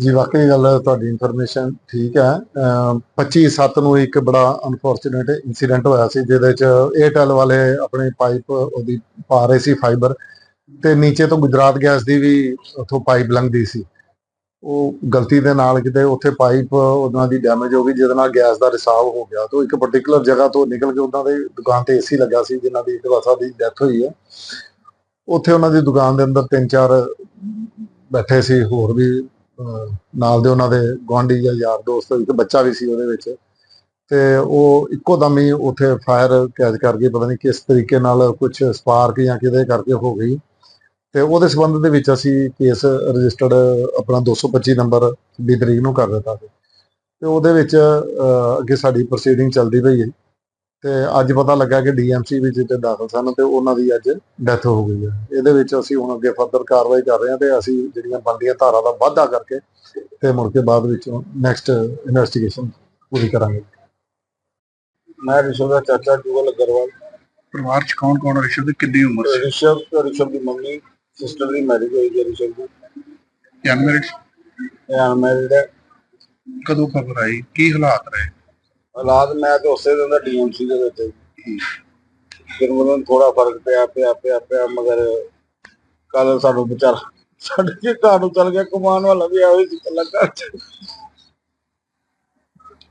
ਜੀ, ਵਾਕਈ ਗੱਲ ਤੁਹਾਡੀ ਇਨਫੋਰਮੇਸ਼ਨ ਠੀਕ ਹੈ। ਅਹ 25 ਸੱਤ ਨੂੰ ਇੱਕ ਬੜਾ ਅਨਫੋਰਚੂਨੇਟ ਇਨਸੀਡੈਂਟ ਹੋਇਆ ਸੀ, ਜਿਹਦੇ ਚ 에ਅਰਟੈਲ ਵਾਲੇ ਆਪਣੇ ਪਾਈਪ ਉਹਦੀ ਪਾ ਰਹੇ ਸੀ ਫਾਈਬਰ ਤੇ ਨੀਚੇ ਤੋਂ ਗੁਜਰਾਤ ਗੈਸ ਦੀ ਵੀ ਉੱਥੋਂ ਪਾਈਪ ਲੰਘਦੀ ਸੀ। ਉਹ ਗਲਤੀ ਦੇ ਨਾਲ ਕਿਤੇ ਉੱਥੇ ਪਾਈਪ ਉਹਨਾਂ ਦੀ ਡੈਮੇਜ ਹੋ ਗਈ, ਜਿਹਦੇ ਨਾਲ ਗੈਸ ਦਾ ਰਿਸਾਵ ਹੋ ਗਿਆ। ਤੋਂ ਇੱਕ ਪਾਰਟਿਕੂਲਰ ਜਗ੍ਹਾ ਤੋਂ ਨਿਕਲ ਕੇ ਉਹਨਾਂ ਦੇ ਦੁਕਾਨ ਤੇ ਏਸੀ ਲੱਗਾ ਸੀ, ਜਿਨ੍ਹਾਂ ਦੀ ਦਵਾਸਾ ਦੀ ਡੈਥ ਹੋਈ ਹੈ। ਉੱਥੇ ਉਹਨਾਂ ਦੀ ਦੁਕਾਨ ਦੇ ਅੰਦਰ ਤਿੰਨ ਚਾਰ ਬੈਠੇ ਸੀ ਹੋਰ ਵੀ ਨਾਲ ਦੇ ਉਹਨਾਂ ਦੇ ਗੁਆਂਢੀ ਜਾਂ ਯਾਰ ਦੋਸਤ ਇੱਕ ਬੱਚਾ ਵੀ ਸੀ ਉਹਦੇ ਵਿੱਚ। ਤੇ ਉਹ ਇੱਕੋ ਦਮ ਹੀ ਉੱਥੇ ਫਾਇਰ ਕੈਚ ਕਰ ਗਈ, ਪਤਾ ਨਹੀਂ ਕਿਸ ਤਰੀਕੇ ਨਾਲ ਕੁਝ ਸਪਾਰਕ ਜਾਂ ਕਿਹਦੇ ਕਰਕੇ ਹੋ ਗਈ। ਤੇ ਉਹਦੇ ਸੰਬੰਧ ਦੇ ਵਿੱਚ ਅਸੀਂ ਕੇਸ ਰਜਿਸਟਰਡ ਆਪਣਾ 225 ਨੰਬਰ ਦੀ ਤਰੀਕ ਨੂੰ ਕਰ ਦਿੱਤਾ ਸੀ। ਤੇ ਉਹਦੇ ਵਿੱਚ ਅੱਗੇ ਸਾਡੀ ਪ੍ਰੋਸੀਡਿੰਗ ਚੱਲਦੀ ਪਈ ਹੈ। ਤੇ ਅੱਜ ਪਤਾ ਲੱਗਾ ਕਿ ਡੀਐਮਸੀ ਵਿੱਚ ਤੇ ਦਾਖਲ ਸਨ ਤੇ ਉਹਨਾਂ ਦੀ ਅੱਜ ਡੈਥ ਹੋ ਗਈ ਹੈ। ਇਹਦੇ ਵਿੱਚ ਅਸੀਂ ਹੁਣ ਅੱਗੇ ਫਰਦਰ ਕਾਰਵਾਈ ਕਰ ਰਹੇ ਹਾਂ ਤੇ ਅਸੀਂ ਜਿਹੜੀਆਂ ਬਣਦੀਆਂ ਧਾਰਾ ਦਾ ਵਾਧਾ ਕਰਕੇ ਤੇ ਮੁੜ ਕੇ ਬਾਅਦ ਵਿੱਚ ਨੈਕਸਟ ਇਨਵੈਸਟੀਗੇਸ਼ਨ ਪੂਰੀ ਕਰਾਂਗੇ। ਮੈਂ ਰਿਸ਼ਵ ਦਾ ਚਾਚਾ ਜੁਗਲ ਅਗਰਵਾਲ। ਪਰਿਵਾਰ ਚ ਕੌਣ ਕੌਣ ਰਿਸ਼ਵ ਦੀ ਕਿੰਨੀ ਉਮਰ ਸੀ? ਰਿਸ਼ਵ ਰਿਸ਼ਵ ਦੀ ਮੰਮੀ ਸਿਸਟਰ ਦੀ ਮੈਰਿਜ ਹੋਈ ਹੈ ਰਿਸ਼ਵ ਦੀ। ਅਨਮੈਰਿਡ ਹੈ। ਕਦੋਂ ਖਬਰ ਆਈ? ਕੀ ਹਾਲਾਤ ਰਹੇ? ਹਾਲਾਤ ਮੈਂ ਤੇ ਉਸੇ ਦਿਨ ਦਾ ਡੀਐਮਸੀ ਦੇ ਵਿੱਚ। ਫਿਰ ਮੈਨੂੰ ਥੋੜਾ ਫ਼ਰਕ ਪਿਆ ਪਿਆ ਪਿਆ ਪਿਆ ਮਗਰ ਕੱਲ ਸਾਨੂੰ ਵਿਚਾਰ ਸਾਡੇ ਕੇ ਘਰ ਨੂੰ ਚੱਲ ਗਿਆ। ਕਮਾਨ ਵਾਲਾ ਵੀ ਆਇਆ ਸੀ ਕੱਲਾ ਘਰ ਚ।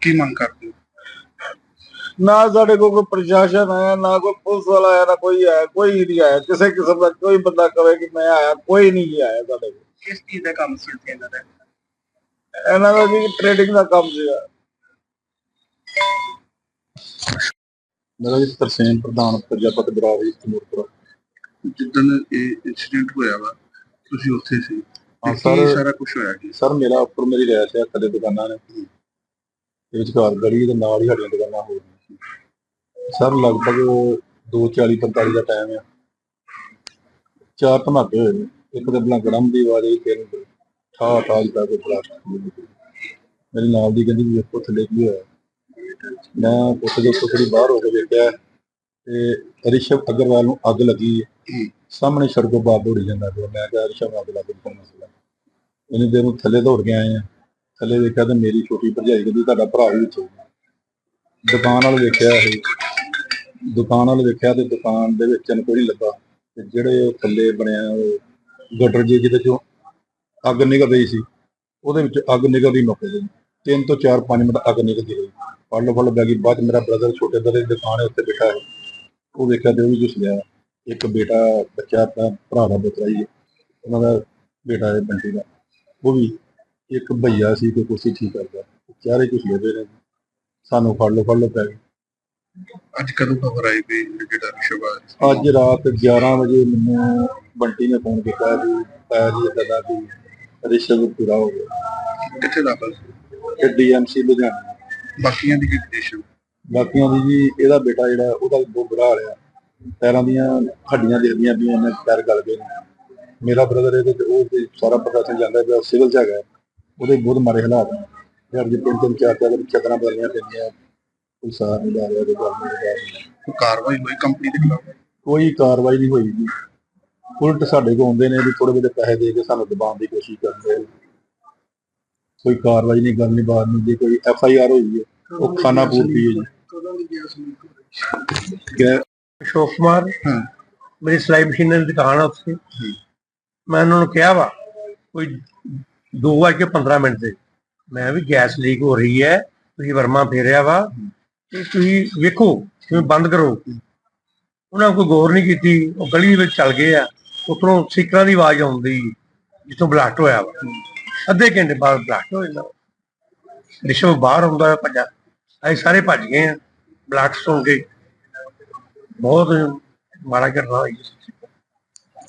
ਕੀ ਮੰਗ ਕਰਦੇ ਹੋ? ਨਾ ਸਾਡੇ ਕੋਲ ਕੋਈ ਪ੍ਰਸ਼ਾਸਨ ਆਇਆ ਨਾ ਕੋਈ ਪੁਲਿਸ ਵਾਲਾ ਆਇਆ ਨਾ ਕੋਈ ਆਇਆ ਕੋਈ ਨਹੀਂ ਆਇਆ। ਕਿਸੇ ਕਿਸਮ ਦਾ ਕੋਈ ਬੰਦਾ ਕਵੇ ਕਿ ਮੈਂ ਆਇਆ ਕੋਈ ਨਹੀਂ ਜੀ ਆਇਆ ਸਾਡੇ ਕੋਲ। ਕਿਸ ਚੀਜ਼ ਦਾ ਕੰਮ ਸੀ ਉੱਥੇ ਇਹਨਾਂ ਦਾ? ਇਹਨਾਂ ਦਾ ਜੀ ਟ੍ਰੇਡਿੰਗ ਦਾ ਕੰਮ ਸੀਗਾ। ਮੇਰਾ ਜੀ ਤਰਸੇਮ ਪ੍ਰਧਾਨ ਪ੍ਰਜਾਪਤ ਬਰਾਵੀ ਤਮੂਰਪੁਰਾ ਜਿੱਦਣ ਇਹ ਇਨਸੀਡੈਂਟ ਹੋਇਆ ਵਾ ਤੁਸੀਂ ਉੱਥੇ ਸੀ ਹਾਂ ਸਰ। ਸਾਰਾ ਕੁਝ ਹੋਇਆ ਕੀ? ਸਰ ਮੇਰਾ ਉੱਪਰ ਮੇਰੀ ਰਹਿਸ਼ ਹੈ ਥੱਲੇ ਦੁਕਾਨਾਂ ਨੇ। ਤੇ ਵਿਚਕਾਰ ਗਲੀ ਦੇ ਨਾਲ ਹੀ ਸਾਡੀਆਂ ਦੁਕਾਨਾਂ ਹੋ ਸੀ। ਸਰ ਲਗਭਗ 2:40 45 ਦਾ ਟਾਈਮ ਆ। ਚਾਰ ਧਮਾਕੇ ਹੋਏ ਨੇ। ਇੱਕ ਤੇ ਬਲਾ ਗੜਮ ਦੀ ਆਵਾਜ਼ ਆਈ ਫਿਰ ਠਾ ਠਾ ਦਾ ਕੋਈ ਬਲਾਸਟ ਮੇਰੀ ਨਾਲ ਦੀ ਕਹਿੰਦੀ ਵੀ ਵੇਖੋ ਥੱਲੇ ਕੀ ਹੋਇਆ? ਮੈਂ ਉੱਥੇ ਦੇ ਉੱਤੋਂ ਥੋੜੀ ਬਾਹਰ ਹੋ ਕੇ ਵੇਖਿਆ ਤੇ ਰਿਸ਼ਵ ਅਗਰਵਾਲ ਨੂੰ ਅੱਗ ਲੱਗੀ। ਸਾਹਮਣੇ ਸੜਕੋਂ ਬਾਹਰ ਦੌੜੀ ਜਾਂਦਾ ਪਿਆ। ਮੈਂ ਕਿਹਾ, ਰਿਸ਼ਵ ਨੂੰ ਅੱਗ ਲੱਗ ਗਈ ਕੋਈ ਮਸਲਾ? ਇਹਨੇ ਦੇਰ ਨੂੰ ਥੱਲੇ ਦੌੜ ਕੇ ਆਏ ਆ। ਥੱਲੇ ਦੇਖਿਆ ਤੇ ਮੇਰੀ ਛੋਟੀ ਭਰਜਾਈ ਕਹਿੰਦੀ, ਤੁਹਾਡਾ ਭਰਾ ਵੀ ਵਿੱਚ ਦੁਕਾਨ ਵਾਲ ਵੇਖਿਆ ਇਹ। ਦੁਕਾਨ ਵਾਲ ਵੇਖਿਆ ਤੇ ਦੁਕਾਨ ਦੇ ਵਿੱਚ ਇਹਨੂੰ ਕੋਈ ਨਹੀਂ ਲੱਗਾ ਤੇ ਜਿਹੜੇ ਉਹ ਥੱਲੇ ਬਣਿਆ, ਉਹ ਗਟਰ ਜੀ ਜਿਹਦੇ ਚੋਂ ਅੱਗ ਨਿਕਲ ਰਹੀ ਸੀ, ਉਹਦੇ ਵਿੱਚ ਅੱਗ ਨਿਕਲਦੀ ਮੌਕੇ ਤੇ। ਤਿੰਨ ਤੋਂ ਚਾਰ ਪੰਜ ਮਿੰਟ ਅੱਗ ਨਿਕਲਦੀ ਰਹੀ। ਫੜ ਲੋ ਫੜ ਬੈਗੀ ਬਾਅਦ ਮੇਰਾ ਬ੍ਰਦਰ ਛੋਟੇ ਬ੍ਰਦਰ ਦੀ ਦੁਕਾਨ ਹੈ ਉੱਤੇ ਬੈਠਾ ਹੈ। ਉਹ ਵੇਖਿਆ ਤੇ ਉਹ ਵੀ ਗਿਆ ਇੱਕ ਬੇਟਾ ਬੱਚਾ ਆਪਣਾ ਭਰਾ ਦਾ ਪੁੱਤਰਾ ਹੀ ਹੈ ਉਹਨਾਂ ਦਾ ਬੇਟਾ ਹੈ ਬੰਟੀ ਦਾ। ਉਹ ਵੀ ਇੱਕ ਭਈਆ ਸੀ ਕੋਈ ਕੁਰਸੀ ਠੀਕ ਕਰਦਾ। ਚਾਰੇ ਕੁਛ ਲੈ ਨੇ। ਸਾਨੂੰ ਫੜ ਲੋ ਫੜ ਲੋ ਪੈ ਗਏ ਅੱਜ ਕਦੋਂ ਖਬਰ ਆਈ ਵੀ ਜਿਹੜਾ ਰਿਸ਼ਵ? ਅੱਜ ਰਾਤ 11 ਵਜੇ ਮੈਨੂੰ ਬੰਟੀ ਨੇ ਫੋਨ ਕੀਤਾ ਵੀ ਤਾਇਆ ਜੀ ਏਦਾਂ ਦਾ। ਵੀ ਰਿਸ਼ਵ ਪੂਰਾ ਹੋ ਗਿਆ ਕਿੱਥੇ ਦਾਖਲ ਸੀ? ਡੀਐਮਸੀ ਲੁਧਿਆਣਾ। ਬਾਕੀਆਂ ਦੀ ਕੀ ਕੰਡੀਸ਼ਨ ਬਾਕੀਆਂ ਦੀ ਜੀ ਇਹਦਾ ਬੇਟਾ ਜਿਹੜਾ ਉਹਦਾ ਵੀ ਬਹੁਤ ਬੁਰਾ ਹਾਲ ਆ। ਪੈਰਾਂ ਦੀਆਂ ਹੱਡੀਆਂ ਦਿਖਦੀਆਂ ਵੀ ਇਹਨਾਂ ਪੈਰ ਗਲ ਗਏ ਨੇ। ਮੇਰਾ ਬ੍ਰਦਰ ਇਹਦੇ ਤੇ ਉਹ ਤੇ ਸਾਰਾ ਪ੍ਰੋਫੈਸ਼ਨ ਜਾਂਦਾ ਪਿਆ ਸਿਵਲ ਚ ਹੈਗਾ। ਉਹਦੇ ਬਹੁਤ ਮਾਰੇ ਹਾਲਾਤ ਨੇ ਯਾਰ ਜੇ ਤਿੰਨ ਤਿੰਨ ਚਾਰ ਚਾਰ ਚੱਕਰਾਂ ਬਦਲੀਆਂ ਪੈਂਦੀਆਂ। ਕੋਈ ਸਾਰ ਨਹੀਂ ਲੈ ਰਿਹਾ ਕੋਈ ਗੱਲ ਨਹੀਂ ਲੈ ਰਿਹਾ। ਕੋਈ ਕਾਰਵਾਈ ਹੋਈ ਕੰਪਨੀ ਦੇ ਖਿਲਾਫ? ਕੋਈ ਕਾਰਵਾਈ ਨਹੀਂ ਹੋਈ ਜੀ। ਉਲਟ ਸਾਡੇ ਕੋਲ ਆਉਂਦੇ ਨੇ ਵੀ ਥੋੜੇ ਬਹੁਤੇ ਪੈਸੇ ਦੇ ਕੇ ਸਾਨੂੰ ਦਬਾਉਣ ਦੀ ਕੋਸ਼ਿਸ਼ ਕਰਦੇ ਨੇ ਕੋਈ ਕਾਰਵਾਈ ਨਹੀਂ ਨਹੀਂ ਬਾਤ ਨਹੀਂ ਜੇ ਕੋਈ ਐਫ ਆਈ ਆਰ ਹੋਈ ਹੈ ਉਹ ਖਾਣਾ ਪੂਰਤੀ ਹੈ ਜੀ। ਅਸ਼ੋਕ ਕੁਮਾਰ। ਮੇਰੀ ਸਿਲਾਈ ਮਸ਼ੀਨ ਦੀ ਦੁਕਾਨ ਆ ਉੱਥੇ। ਮੈਂ ਉਹਨਾਂ ਨੂੰ ਕਿਹਾ ਵਾ ਕੋਈ 2 ਵਜੇ ਕੇ 15 ਮਿੰਟ ਦੇ। ਮੈਂ ਵੀ ਗੈਸ ਲੀਕ ਹੋ ਰਹੀ ਹੈ ਤੁਸੀਂ ਵਰਮਾ ਫੇਰਿਆ ਵਾ। ਤੇ ਤੁਸੀਂ ਵੇਖੋ ਤੁਸੀਂ ਬੰਦ ਕਰੋ। ਉਹਨਾਂ ਕੋਈ ਗੌਰ ਨਹੀਂ ਕੀਤੀ ਉਹ ਗਲੀ ਵਿੱਚ ਚੱਲ ਗਏ ਆ। ਉੱਪਰੋਂ ਸਿੱਕਰਾਂ ਦੀ ਆਵਾਜ਼ ਆਉਂਦੀ ਜਿੱਥੋਂ ਬਲਾਸਟ ਹੋਇਆ ਵਾ। ਅੱਧੇ ਘੰਟੇ ਬਾਅਦ ਬਲਾਸਟ ਹੋ ਜਾਂਦਾ। ਰਿਸ਼ਵ ਬਾਹਰ ਹੁੰਦਾ ਹੈ ਭੱਜਾ। ਅਸੀਂ ਸਾਰੇ ਭੱਜ ਗਏ ਆ ਬਲਾਸਟ ਸੁਣ ਕੇ ਬਹੁਤ ਮਾੜਾ ਘਟਨਾ ਹੋਈ।